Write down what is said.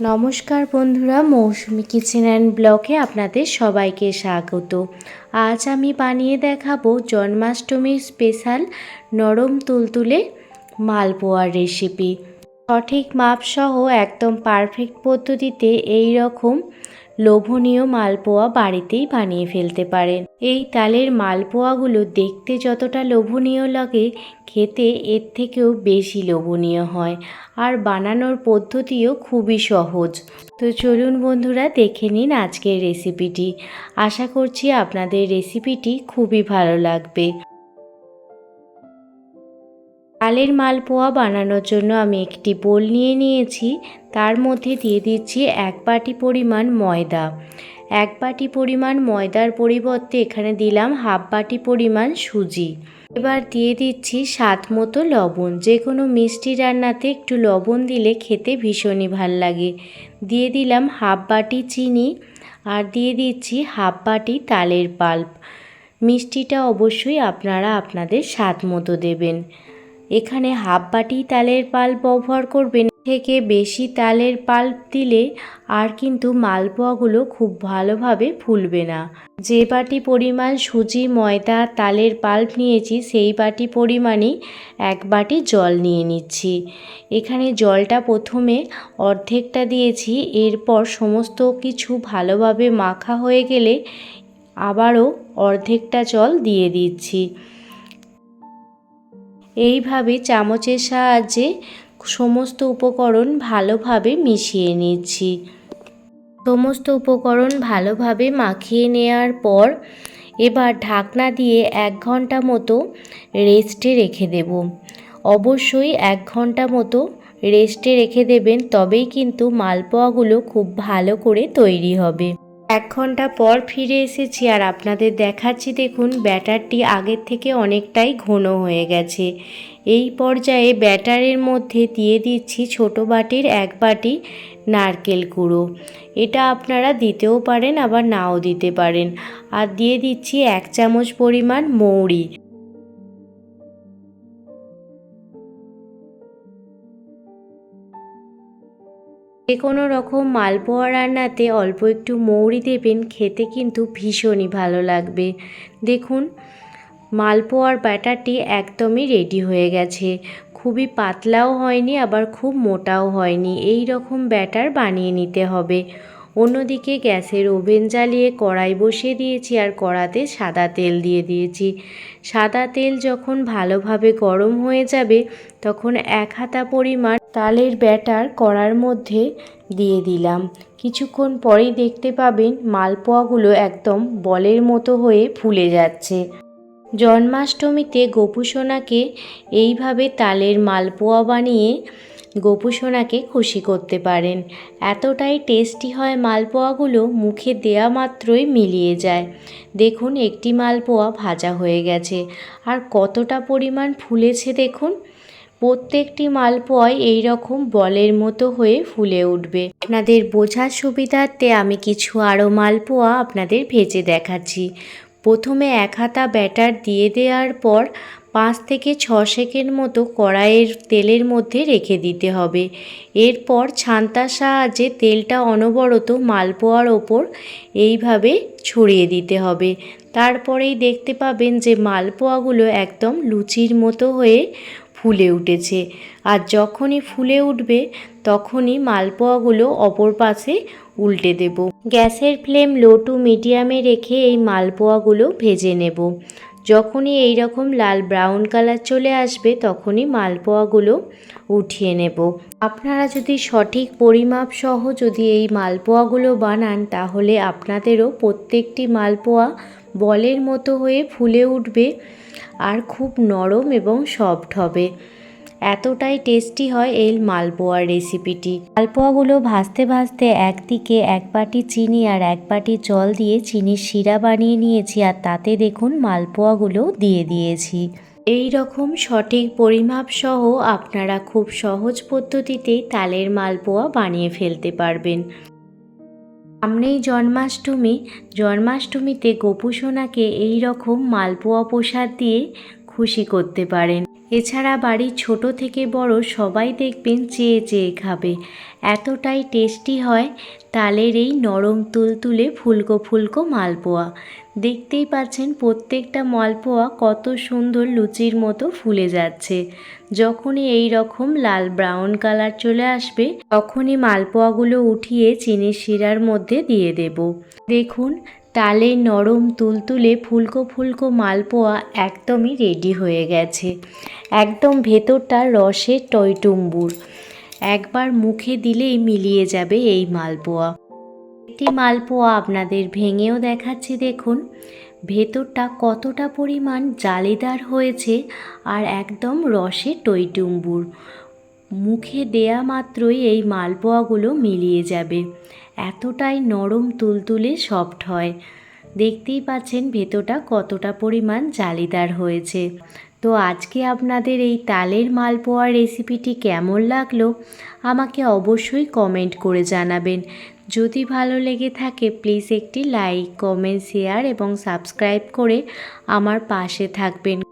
নমস্কার বন্ধুরা, মৌসুমি kitchen and ব্লকে আপনাদের সবাইকে স্বাগত। আজ আমি বানিয়ে দেখাবো জন্মাষ্টমীর স্পেশাল নরম তুলতুলে মালপোয়ার রেসিপি। সঠিক মাপসহ একদম পারফেক্ট পদ্ধতিতে এই রকম লোভনীয় মালপোয়া বাড়িতেই বানিয়ে ফেলতে পারেন। এই তালের মালপোয়াগুলো দেখতে যতটা লোভনীয় লাগে, খেতে এর থেকেও বেশি লোভনীয় হয় আর বানানোর পদ্ধতিও খুবই সহজ। তো চলুন বন্ধুরা, দেখে নিন আজকের রেসিপিটি আশা করছি আপনাদের রেসিপিটি খুবই ভালো লাগবে। তালের মালপোয়া বানানোর জন্য আমি একটি বোল নিয়ে নিয়েছি। তার মধ্যে দিয়ে দিচ্ছি এক বাটি পরিমাণ ময়দা। এক বাটি পরিমাণ ময়দার পরিবর্তে এখানে দিলাম হাফ বাটি পরিমাণ সুজি। এবার দিয়ে দিচ্ছি স্বাদ মতো লবণ। যে কোনো মিষ্টি রান্নাতে একটু লবণ দিলে খেতে ভীষণই ভালো লাগে। দিয়ে দিলাম হাফ বাটি চিনি আর দিয়ে দিচ্ছি হাফ বাটি তালের পাল্প। মিষ্টিটা অবশ্যই আপনারা আপনাদের স্বাদ মতো দেবেন। এখানে হাফ বাটি তালের পাল্প ব্যবহার করবেন। থেকে বেশি তালের পাল্প দিলে আর কিন্তু মালপোয়াগুলো খুব ভালোভাবে ফুলবে না। যে বাটি পরিমাণ সুজি, ময়দা, তালের পাল্প নিয়েছি, সেই বাটি পরিমাণই এক বাটি জল নিয়ে নিচ্ছি। এখানে জলটা প্রথমে অর্ধেকটা দিয়েছি, এরপর সমস্ত কিছু ভালোভাবে মাখা হয়ে গেলে আবারও অর্ধেকটা জল দিয়ে দিচ্ছি। এইভাবে চামচের সাহায্যে সমস্ত উপকরণ ভালোভাবে মিশিয়ে নিচ্ছি। সমস্ত উপকরণ ভালোভাবে মাখিয়ে নেওয়ার পর এবার ঢাকনা দিয়ে এক ঘণ্টা মতো রেস্টে রেখে দেব। অবশ্যই এক ঘণ্টা মতো রেস্টে রেখে দেবেন, তবেই কিন্তু মালপোয়াগুলো খুব ভালো করে তৈরি হবে। এক ঘণ্টা পর ফিরে এসেছি আর আপনাদের দেখাচ্ছি দেখুন, ব্যাটারটি আগের থেকে অনেকটাই ঘন হয়ে গেছে। এই পর্যায়ে ব্যাটারের মধ্যে দিয়ে দিচ্ছি ছোট বাটির এক বাটি নারকেল কুড়ো এটা আপনারা দিতেও পারেন, আবার নাও দিতে পারেন। আর দিয়ে দিচ্ছি এক চামচ পরিমাণ মৌরি। যে কোনো রকম মালপোয়া রান্নাতে অল্প একটু মৌরি দেবেন, খেতে কিন্তু ভীষণই ভালো লাগবে। দেখুন, মালপোয়ার ব্যাটারটি একদমই রেডি হয়ে গেছে। খুবই পাতলাও হয়নি, আবার খুব মোটাও হয়নি। এই রকম ব্যাটার বানিয়ে নিতে হবে। অন্যদিকে গ্যাসের ওভেন জ্বালিয়ে কড়াই বসিয়ে দিয়েছি আর কড়াতে সাদা তেল দিয়ে দিয়েছি। সাদা তেল যখন ভালোভাবে গরম হয়ে যাবে, তখন এক হাতা পরিমাণ তালের ব্যাটার কড়ার মধ্যে দিয়ে দিলাম। কিছুক্ষণ পরেই দেখতে পাবেন মালপোয়াগুলো একদম বলের মতো হয়ে ফুলে যাচ্ছে। জন্মাষ্টমীতে গোপুসোনাকে এইভাবে তালের মালপোয়া বানিয়ে গোপুসোনাকে খুশি করতে পারেন। এতটাই টেস্টি হয় মালপোয়াগুলো, মুখে দেয়া মাত্রই মিলিয়ে যায়। দেখুন, একটি মালপোয়া ভাজা হয়ে গেছে। আর কতটা পরিমাণ ফুলেছে দেখুন। প্রত্যেকটি মালপোয়াই এই রকম বলের মতো হয়ে ফুলে উঠবে। আপনাদের বোঝার সুবিধার্থে আমি কিছু আরও মালপোয়া আপনাদের ভেজে দেখাচ্ছি। প্রথমে এক হাতা ব্যাটার দিয়ে দেওয়ার পর পাঁচ থেকে ছ সেকেন্ড মতো কড়াইয়ের তেলের মধ্যে রেখে দিতে হবে। এরপর ছান্তার সাহায্যে তেলটা অনবরত মালপোয়ার ওপর এইভাবে ছড়িয়ে দিতে হবে। তারপরেই দেখতে পাবেন যে মালপোয়াগুলো একদম লুচির মতো হয়ে ফুলে উঠেছে। আর যখনই ফুলে উঠবে, তখনই মালপোয়াগুলো অপর পাশে উল্টে দেব। গ্যাসের ফ্লেম লো টু মিডিয়ামে রেখে এই মালপোয়াগুলো ভেজে নেব। যখনই এই রকম লাল ব্রাউন কালার চলে আসবে, তখনই মালপোয়াগুলো উঠিয়ে নেব। আপনারা যদি সঠিক পরিমাপ সহ যদি এই মালপোয়াগুলো বানান, তাহলে আপনাদেরও প্রত্যেকটি মালপোয়া বলের মতো হয়ে ফুলে উঠবে। আর খুব নরম এবং সফট হবে। এতটাই টেস্টি হয় এই মালপোয়ার রেসিপিটি। মালপোয়াগুলো ভাজতে ভাজতে একদিকে এক বাটি চিনি আর এক বাটি জল দিয়ে চিনির শিরা বানিয়ে নিয়েছি আর তাতে দেখুন মালপোয়াগুলো দিয়ে দিয়েছি। এই রকম সঠিক পরিমাপ সহ আপনারা খুব সহজ পদ্ধতিতেই তালের মালপোয়া বানিয়ে ফেলতে পারবেন। সামনেই জন্মাষ্টমী জন্মাষ্টমীতে গোপুসোনাকে এই রকম মালপোয়া প্রসাদ দিয়ে খুশি করতে পারেন। এছাড়া বাড়ির ছোট থেকে বড় সবাই দেখবেন চেয়ে চেয়ে খাবে। এতটাই টেস্টি হয় তালের এই নরম তুলতুলে ফুলকো ফুলকো মালপোয়া। দেখতেই পাচ্ছেন প্রত্যেকটা মালপোয়া কত সুন্দর লুচির মতো ফুলে যাচ্ছে। যখনই এই রকম লাল ব্রাউন কালার চলে আসবে, তখনই মালপোয়াগুলো উঠিয়ে চিনির শিরার মধ্যে দিয়ে দেব। দেখুন তালের নরম তুলতুলে ফুলকো ফুলকো মালপোয়া একদমই রেডি হয়ে গেছে। একদম ভেতরটা রসে টইটুম্বুর একবার মুখে দিলেই মিলিয়ে যাবে এই মালপোয়া। একটি মালপোয়া আপনাদের ভেঙেও দেখাচ্ছি দেখুন। ভেতরটা কতটা পরিমাণ জালিদার হয়েছে আর একদম রসে টইটুম্বুর মুখে দেয়া মাত্রই এই মালপোয়াগুলো মিলিয়ে যাবে। এতটাই নরম তুলতুলে সফট হয়। দেখতেই পাচ্ছেন ভেতরটা কতটা পরিমাণ জালিদার হয়েছে। তো আজকে আপনাদের এই তালের মালপোয়ার রেসিপিটি কেমন লাগল আমাকে অবশ্যই কমেন্ট করে জানাবেন। যদি ভালো লেগে থাকে প্লিজ একটি লাইক, কমেন্ট, শেয়ার এবং সাবস্ক্রাইব করে আমার পাশে থাকবেন।